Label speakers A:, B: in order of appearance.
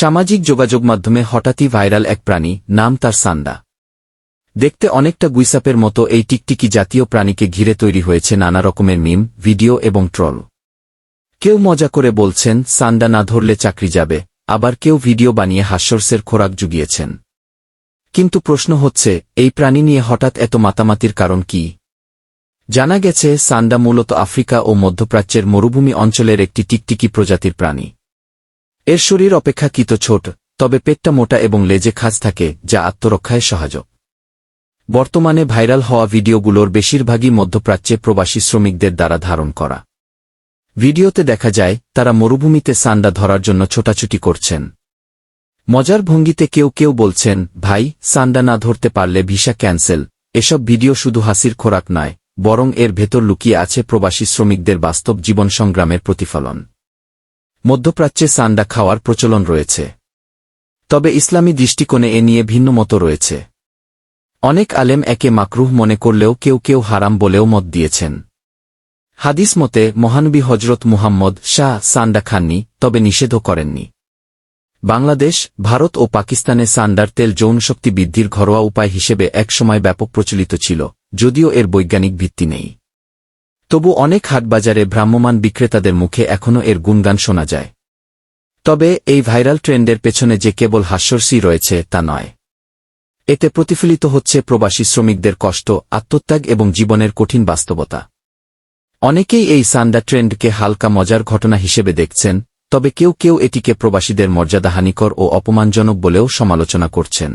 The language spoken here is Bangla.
A: সামাজিক যোগাযোগ মাধ্যমে হঠাৎই ভাইরাল এক প্রাণী, নাম তার সান্দা দেখতে অনেকটা গুইসাপের মতো এই টিকটিকি জাতীয় প্রাণীকে ঘিরে তৈরি হয়েছে নানা রকমের মিম, ভিডিও এবং ট্রল। কেউ মজা করে বলছেন, সান্ডা না ধরলে চাকরি যাবে, আবার কেউ ভিডিও বানিয়ে হাস্যর্সের খোরাক জুগিয়েছেন। কিন্তু প্রশ্ন হচ্ছে, এই প্রাণী নিয়ে হঠাৎ এত মাতামাতির কারণ কি? জানা গেছে, সান্ডা মূলত আফ্রিকা ও মধ্যপ্রাচ্যের মরুভূমি অঞ্চলের একটি টিকটিকি প্রজাতির প্রাণী। এর শরীর অপেক্ষাকৃত ছোট, তবে পেটটা মোটা এবং লেজে খাজ থাকে, যা আত্মরক্ষায় সহায়ক বর্তমানে ভাইরাল হওয়া ভিডিওগুলোর বেশিরভাগই মধ্যপ্রাচ্যে প্রবাসী শ্রমিকদের দ্বারা ধারণ করা। ভিডিওতে দেখা যায়, তারা মরুভূমিতে সান্ডা ধরার জন্য ছোটাছুটি করছেন। মজার ভঙ্গিতে কেউ কেউ বলছেন, ভাই, সান্ডা না ধরতে পারলে ভিসা ক্যান্সেল। এসব ভিডিও শুধু হাসির খোরাক নয়, বরং এর ভেতর লুকিয়ে আছে প্রবাসী শ্রমিকদের বাস্তব জীবন সংগ্রামের প্রতিফলন। মধ্যপ্রাচ্যে সান্ডা খাওয়ার প্রচলন রয়েছে। তবে ইসলামী দৃষ্টিকোণে এ নিয়ে ভিন্ন মতো রয়েছে। অনেক আলেম একে মাকরুহ মনে করলেও কেউ কেউ হারাম বলেও মত দিয়েছেন। হাদিস মতে, মহানবী হজরত মুহাম্মদ শাহ সান্ডা খাননি, তবে নিষেধও করেননি। বাংলাদেশ, ভারত ও পাকিস্তানে সান্ডার তেল যৌনশক্তি বৃদ্ধির ঘরোয়া উপায় হিসেবে একসময় ব্যাপক প্রচলিত ছিল, যদিও এর বৈজ্ঞানিক ভিত্তি নেই। তবু অনেক হাটবাজারে ভ্রাম্যমাণ বিক্রেতাদের মুখে এখনও এর গুণগান শোনা যায়। তবে এই ভাইরাল ট্রেন্ডের পেছনে যে কেবল হাস্যরসি রয়েছে তা নয়। এতে প্রতিফলিত হচ্ছে প্রবাসী শ্রমিকদের কষ্ট, আত্মত্যাগ এবং জীবনের কঠিন বাস্তবতা। অনেকেই এই সান্ডা ট্রেন্ডকে হালকা মজার ঘটনা হিসেবে দেখছেন, তবে কেউ কেউ এটিকে প্রবাসীদের মর্যাদাহানিকর ও অপমানজনক বলেও সমালোচনা করছেন।